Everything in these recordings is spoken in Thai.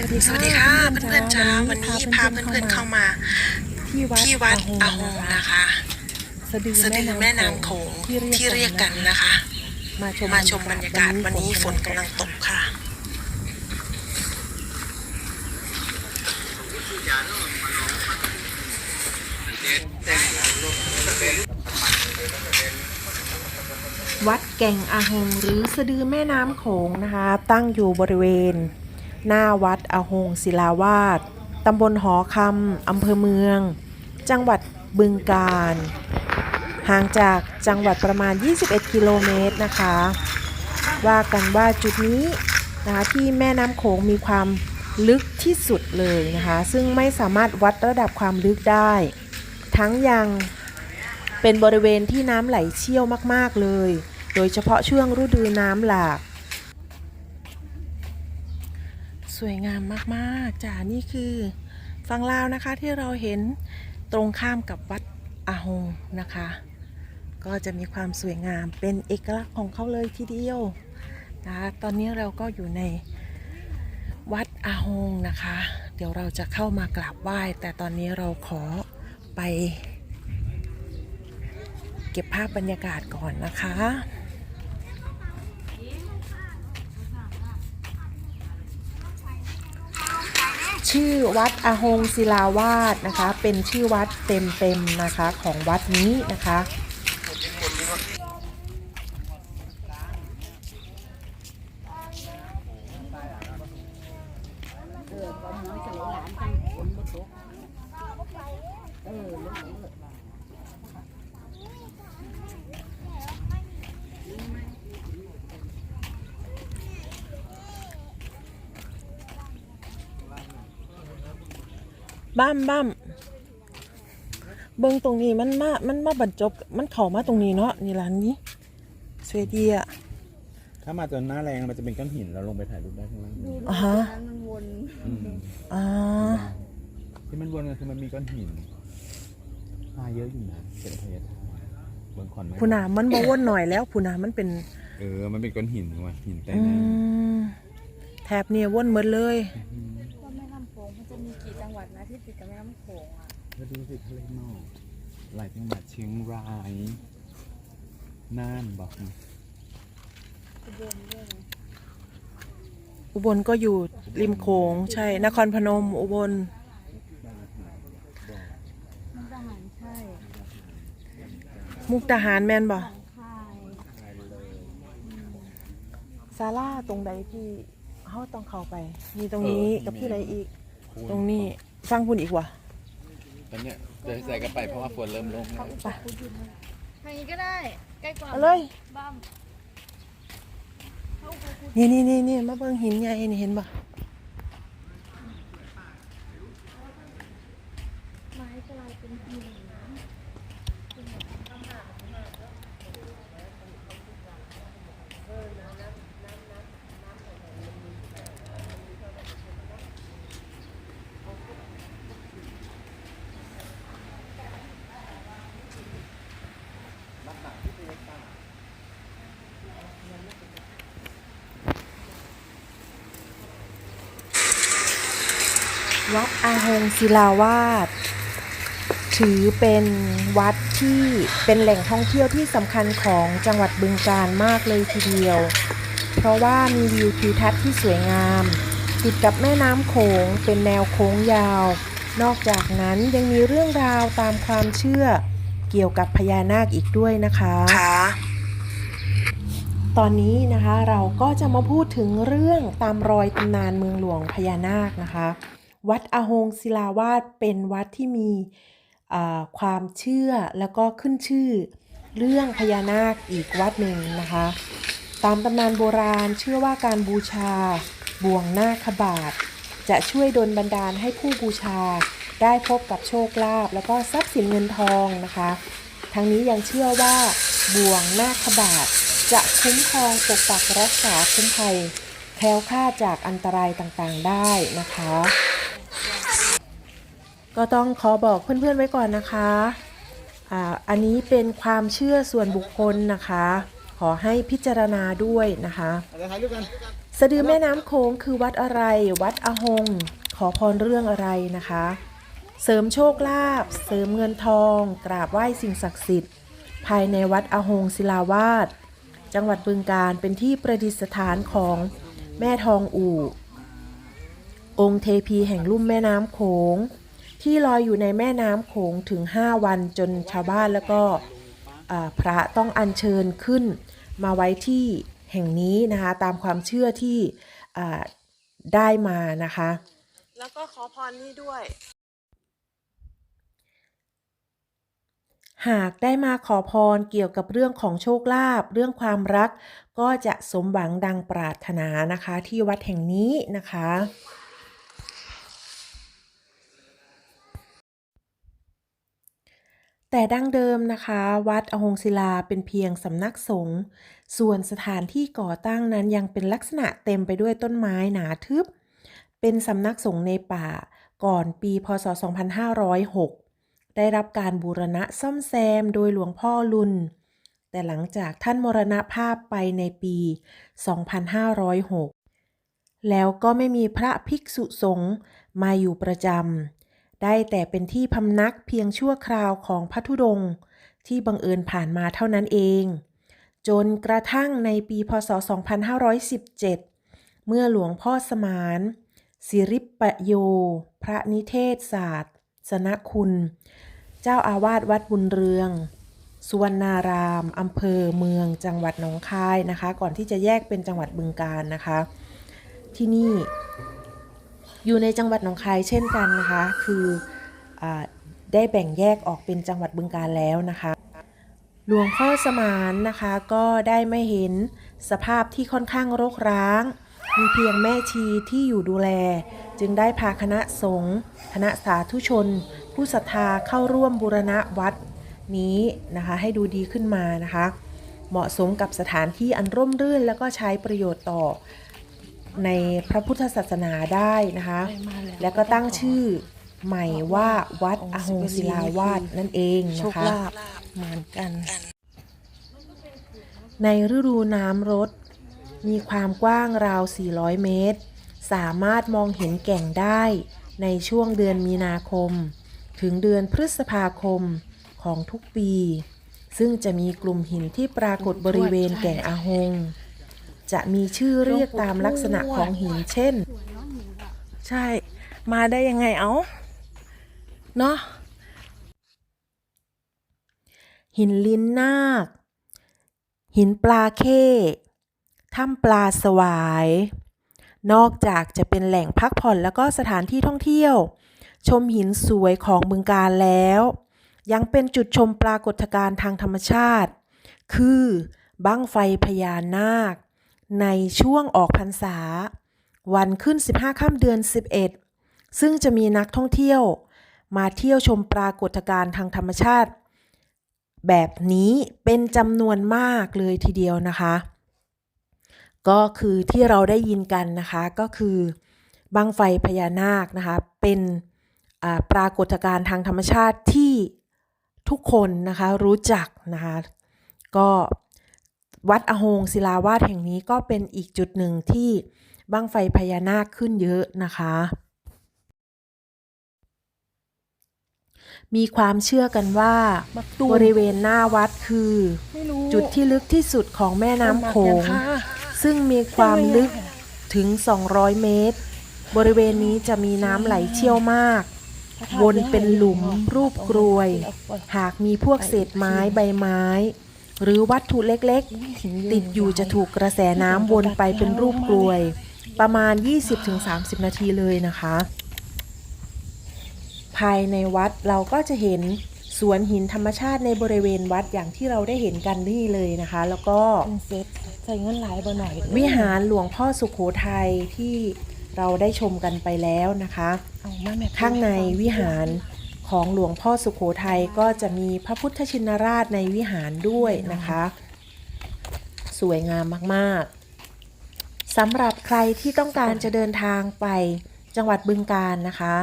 สวัสดีค่ะเพื่อนๆจ้าวันนี้พาเพื่อนๆเข้ามา ที่วัดที่วัดอาอาหหงงนะนะคะสะดือสะดือแม่น้ำโขงที่เรียกกันนะคะมาชมมาชมบรรยากาศวันนี้ฝนกำลังตกค่ะวัดแก่งอาหงหรือสะดือแม่น้ำโขงนะคะ ตั้งอยู่บริเวณ หน้าวัดอาหงศิลาวาสตำบลหอคำอำเภอเมือง จังหวัดบึงกาฬห่างจากจังหวัดประมาณ 21 กิโลเมตรนะคะ ว่ากันว่าจุดนี้นะคะที่แม่น้ำโขงมีความลึกที่สุดเลยนะคะ ซึ่งไม่สามารถวัดระดับความลึกได้ ทั้งยังเป็นบริเวณที่น้ำไหลเชี่ยวมาก ๆ เลย โดยเฉพาะช่วงฤดูน้ำหลาก สวยงามมากๆจ้านี่คือฝั่งลาวนะคะที่เราเห็นตรงข้ามกับวัดอาหงนะคะ ก็จะมีความสวยงามเป็นเอกลักษณ์ของเขาเลยทีเดียวนะคะตอนนี้เราก็อยู่ในวัดอาหงนะคะ เดี๋ยวเราจะเข้ามากราบไหว้ แต่ตอนนี้เราขอไป เก็บภาพบรรยากาศก่อนนะคะ ชื่อวัดอาหงศิลาวาสนะคะ เป็นชื่อวัดเต็มๆนะคะของวัดนี้นะคะ บ้ามบ้ามเบิ้งตรงนี้มันมามันมาบรรจบ มันเข้ามาตรงนี้เนาะนี่ร้านนี้สวีเดียถ้ามาจนหน้าแรงมันจะเป็นก้อนหินเราลงไปถ่ายรูปได้ข้างล่างอ่าฮะอืมอ่าที่มันวนกันคือมันมีก้อนหินมาเยอะอยู่นะเป็นพยาธาเบืองขอนไม้ผู้นามันบ่วนหน่อยแล้วผู้นามันเป็นเออ มันเป็นก้อนหินว่ะหินใต้อืน้มแถบเนี่ยวนหมดเลย ดนะที่ติดกับแม่น้ำโขงอะแล้วดูสิทะเลหมอกหลายจังหวัดเชียงรายน่านบอกนะอุบลด้วยนะอุบลก็อยู่ริมโขงใช่ นครพนม อุบล มุกดาหารใช่มุกดาหารแม่นบ่ค่ซาร่าตรงใดที่เฮาต้องเข้าไป มีตรงนี้กับที่ไหนอีก ตรงนี้ ฟังพุ่นอีกว่ะตอนเนี้ยเดินใส่กันไปเพราะว่าฝนเริ่มลงแล้วไปทางนี้ก็ได้ ใกล้กว่าเอาเลยบ้ามนี่นี่นี่นี่มาเบิ่งหินใหญ่นี่เห็นบ่ไม้กลายเป็นหิน วัดอาหงศิลาวาสถือเป็นวัดที่เป็นแหล่งท่องเที่ยวที่สำคัญของจังหวัดบึงกาฬมากเลยทีเดียว เพราะว่ามีวิวทิวทัศน์ที่สวยงาม ติดกับแม่น้ำโขงเป็นแนวโค้งยาว นอกจากนั้นยังมีเรื่องราวตามความเชื่อเกี่ยวกับพญานาคอีกด้วยนะคะค่ะตอนนี้นะคะเราก็จะมาพูดถึงเรื่องตามรอยตำนานเมืองหลวงพญานาคนะคะ วัดอาหงศิลาวาสเป็นวัดที่มีความเชื่อแล้วก็ขึ้นชื่อ เรื่องพญานาคอีกวัดหนึ่งนะคะ ตามตำนานโบราณเชื่อว่าการบูชาบ่วงนาคบาท จะช่วยดลบันดาลให้ผู้บูชาได้พบกับโชคลาภแล้วก็ทรัพย์สินเงินทองนะคะ ทั้งนี้ยังเชื่อว่าบ่วงนาคบาท จะคุ้มครองปกปักรักษาคุ้มภัยแคล้วคลาดจากอันตรายต่างๆได้นะคะ ก็ต้องขอบอกเพื่อนๆไว้ก่อนนะคะอ่าอันนี้เป็นความเชื่อส่วนบุคคลนะคะ ขอให้พิจารณาด้วยนะคะสะดือแม่น้ำโขงคือวัดอะไร วัดอหง ขอพรเรื่องอะไรนะคะ เสริมโชคลาภเสริมเงินทอง กราบไหว้สิ่งศักดิ์สิทธิ์ ภายในวัดอหงศิลาวาสจังหวัดบึงการเป็นที่ประดิษฐานของแม่ทองอู่ องค์เทพีแห่งลุ่มแม่น้ำโขง ที่ลอยอยู่ในแม่น้ำโขงถึง 5 วันจนชาวบ้านแล้วก็อ่าพระต้องอัญเชิญขึ้นมาไว้ที่แห่งนี้นะคะตามความเชื่อที่อ่าได้มานะคะ แล้วก็ขอพรนี่ด้วย หากได้มาขอพรเกี่ยวกับเรื่องของโชคลาภเรื่องความรัก ก็จะสมหวังดังปรารถนานะคะที่วัดแห่งนี้นะคะ แต่ดั้งเดิมนะคะ วัดอหงศิลาเป็นเพียงสำนักสงฆ์ส่วนสถานที่ก่อตั้งนั้นยังเป็นลักษณะเต็มไปด้วยต้นไม้หนาทึบ เป็นสำนักสงฆ์ในป่า ก่อนปีพศ 2506 ได้รับการบูรณะซ่อมแซมโดยหลวงพ่อลุน แต่หลังจากท่านมรณภาพไปในปี 2506 แล้วก็ไม่มีพระภิกษุสงฆ์มาอยู่ประจำ ได้แต่เป็นที่พำนักเพียงชั่วคราวของพระธุดงค์ที่บังเอิญผ่านมาเท่านั้นเอง จนกระทั่งในปีพศ 2517 เมื่อหลวงพ่อสมานสิริปะโย พระนิเทศศาสตร์สนคุณ เจ้าอาวาสวัดบุญเรืองสุวรรณารามอำเภอเมืองจังหวัดหนองคายนะคะ ก่อนที่จะแยกเป็นจังหวัดบึงการนะคะ ที่นี่ อยู่ในจังหวัดหนองคายเช่นกันนะคะ คืออได้แบ่งแยกออกเป็นจังหวัดบึงการแล้วนะคะ หลวงพ่อสมานนะคะก็ได้ไม่เห็นสภาพที่ค่อนข้างรกร้าง มีเพียงแม่ชีที่อยู่ดูแล จึงได้พาคณะสงฆ์คณะสาธุชน ผู้ศรัทธาเข้าร่วมบูรณะวัดนี้นะคะ ให้ดูดีขึ้นมานะคะ เหมาะสมกับสถานที่อันร่มรื่น แล้วก็ใช้ประโยชน์ต่อ ในพระพุทธศาสนาได้นะคะ แล้วก็ตั้งชื่อใหม่ว่าวัดอหงศิลาวาสนั่นเองโชนะคคะลาภเหมือนกัน ในฤดูน้ำรดมีความกว้างราว 400 เมตร สามารถมองเห็นแก่งได้ในช่วงเดือนมีนาคม ถึงเดือนพฤษภาคมของทุกปี ซึ่งจะมีกลุ่มหินที่ปรากฏบริเวณแก่งอาหง จะมีชื่อเรียกตามลักษณะของหินเช่น ใช่ มาได้ยังไงเอ้าเนาะหินลิ้นนาค หินปลาเข้ถ้ำปลาสวาย นอกจากจะเป็นแหล่งพักผ่อนแล้วก็สถานที่ท่องเที่ยว ชมหินสวยของบึงการแล้ว ยังเป็นจุดชมปรากฏการณ์ทางธรรมชาติ คือบั้งไฟพญานาค ในช่วงออกพรรษา วันขึ้น 15ค่ำเดือน 11 ซึ่งจะมีนักท่องเที่ยว มาเที่ยวชมปรากฏการณ์ทางธรรมชาติ แบบนี้เป็นจำนวนมากเลยทีเดียวนะคะ ก็คือที่เราได้ยินกันนะคะก็คือบังไฟพญานาคนะคะ เป็นปรากฏการณ์ทางธรรมชาติที่ทุกคนนะคะรู้จักนะคะ ก็ วัดอโหงศิลาวาสแห่งนี้ก็เป็นอีกจุดหนึ่งที่บั้งไฟพญานาคขึ้นเยอะนะคะ มีความเชื่อกันว่าบักตูมบริเวณหน้าวัดคือไม่รู้จุดที่ลึกที่สุดของแม่น้ำโขงค่ะซึ่งมีความลึกถึง 200 เมตร บริเวณนี้จะมีน้ำไหลเชี่ยวมาก วนเป็นหลุมรูปกรวย หากมีพวกเศษไม้ใบไม้ หรือวัตถุเล็กๆ ติดอยู่จะถูกกระแสน้ำวนไปเป็นรูปกรวย ประมาณ 20-30 นาทีเลยนะคะ ภายในวัดเราก็จะเห็นสวนหินธรรมชาติในบริเวณวัดอย่างที่เราได้เห็นกันนี่เลยนะคะ แล้วก็เป็นเซ็ตใส่เงินหลายบ่หน่อย วิหารหลวงพ่อสุขโขทัยที่เราได้ชมกันไปแล้วนะคะเอามาแม่ข้างในวิหาร ของหลวงพ่อสุขโขทัยก็จะมีพระพุทธชินราชในวิหารด้วยนะคะ สวยงามมากๆสำหรับใครที่ต้องการจะเดินทางไปจังหวัดบึงการนะคะ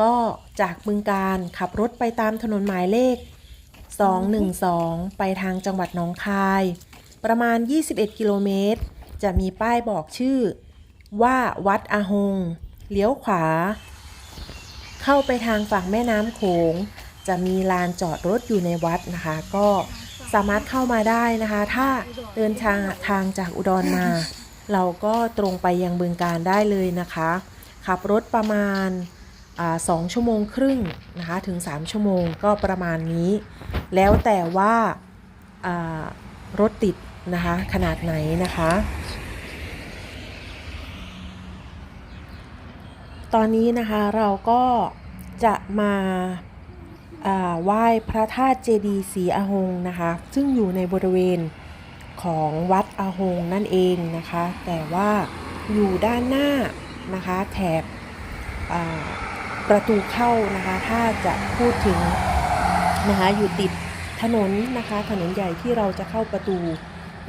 ก็จากบึงการขับรถไปตามถนนหมายเลข 212 ไปทางจังหวัดหนองคาย ประมาณ 21 กิโลเมตร จะมีป้ายบอกชื่อว่าวัดอาหง เลี้ยวขวา เข้าไปทางฝั่งแม่น้ำโขง จะมีลานจอดรถอยู่ในวัดนะคะ ก็สามารถเข้ามาได้นะคะ ถ้าเดินทางทางจากอุดรมา เราก็ตรงไปยังบึงการได้เลยนะคะ ขับรถประมาณสองชั่วโมงครึ่งนะคะถึง 3 ชั่วโมงก็ประมาณนี้ แล้วแต่ว่ารถติดนะคะขนาดไหนนะคะ ตอนนี้นะคะเราก็จะมาไหว้พระธาตุเจดีย์ศรีอาหงนะคะ ซึ่งอยู่ในบริเวณของวัดอาหงนั่นเองนะคะ แต่ว่าอยู่ด้านหน้านะคะแถบประตูเข้านะคะถ้าจะพูดถึงนะคะอยู่ติดถนนนะคะ ถนนใหญ่ที่เราจะเข้าประตู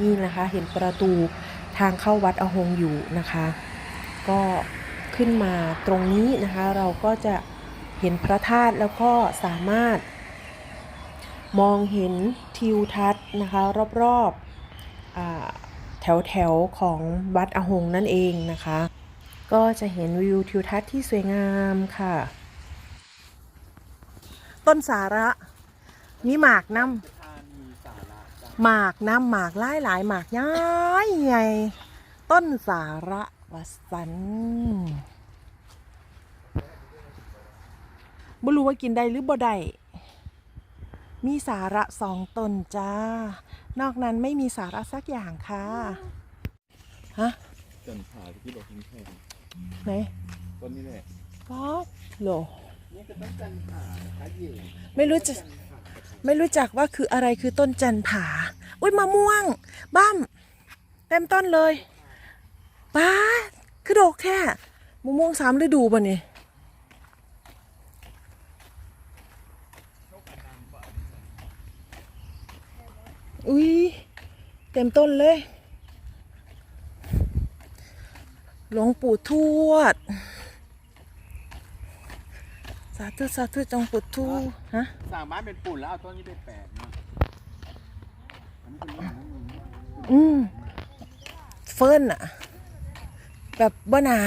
นี่นะคะ เห็นประตูทางเข้าวัดอาหงอยู่นะคะ ก็ ขึ้นมาตรงนี้นะคะ เราก็จะเห็นพระธาตุแล้วก็สามารถ มองเห็นทิวทัศน์นะคะรอบๆอ่าแถวแถวๆของวัดอหงนั่นเองนะคะ ก็จะเห็นวิวทิวทัศน์ที่สวยงามค่ะ ต้นสาระมีหมากน้ำหมากน้ำหมากหลายหลายหมากย้ายใหญ่ต้นสาระ วสันบ่รู้ว่ากินได้หรือบ่ได้มีสาระสองต้นจ้า นอกนั้นไม่มีสาระสักอย่างค่ะฮะจันผาที่บอกทิ้งแค่ไหนต้นนี้แหละป๊อปโหลไม่รู้จะไม่รู้จักว่าคืออะไรคือต้นจันผา อุ้ยมะม่วง บ้ามเต็มต้นเลย ป้าดคือดอกแค่มะม่วงสามฤดูป่ะเนี่ยอุ้ยเต็มต้นเลย หลวงปู่ทวด สาธุสาธุจงปู่ทวดฮะสั่งไม้เป็นปุ่นแล้วเอาต้นนี้ไปแปะเนาะอันนี้เป็นเรื่องของมึงอืมเฟิร์นอะ แบบบ่นา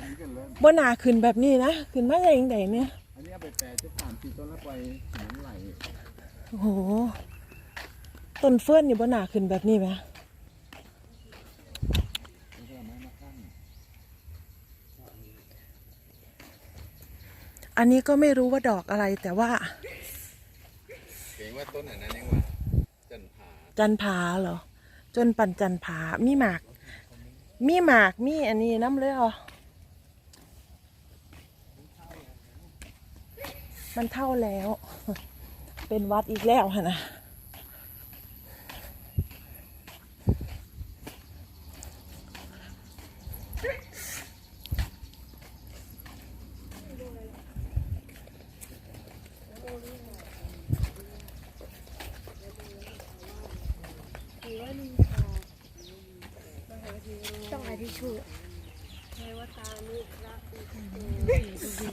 อันนี้กันเริ่มบ่นาขึ้นแบบนี้นะขึ้นมาได้ยังไงเนี่ยอันนี้เอาไปแปะจะสามสี่ต้นแล้วไปหินไหลโอ้โหต้นเฟิร์นนี่บ่นาขึ้นแบบนี้ไหมแล้วก็เอาไม้มาขั้นอันนี้ก็ไม่รู้ว่าดอกอะไรแต่ว่าเก่งว่าต้นไหนนั้นยังว่าจันผาจันผาเหรอ จนปั่นจันผามีหมาก มีหมากมีอันนี้น้ำเลยเหรอมันเท่าแล้ว เป็นวัดอีกแล้วฮะนะ ต้องอาทิชู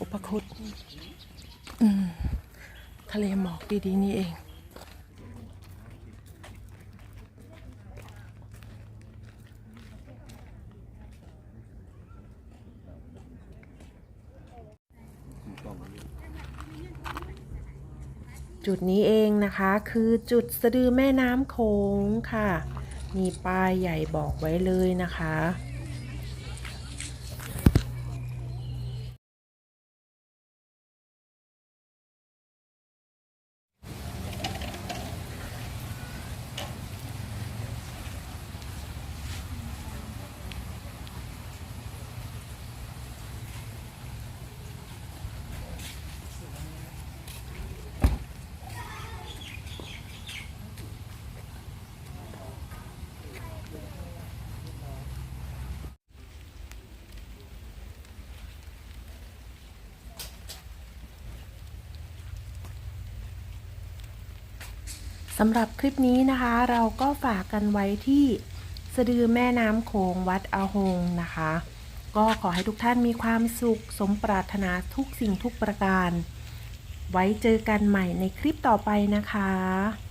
อุปคุตอืม ทะเลหมอกดีๆนี่เอง จุดนี้เองนะคะคือจุดสะดือแม่น้ำโขงค่ะ มีป้ายใหญ่บอกไว้เลยนะคะ สำหรับคลิปนี้นะคะ เราก็ฝากกันไว้ที่สะดือแม่น้ำโขงวัดอาหงนะคะ ก็ขอให้ทุกท่านมีความสุขสมปรารถนาทุกสิ่งทุกประการ ไว้เจอกันใหม่ในคลิปต่อไปนะคะ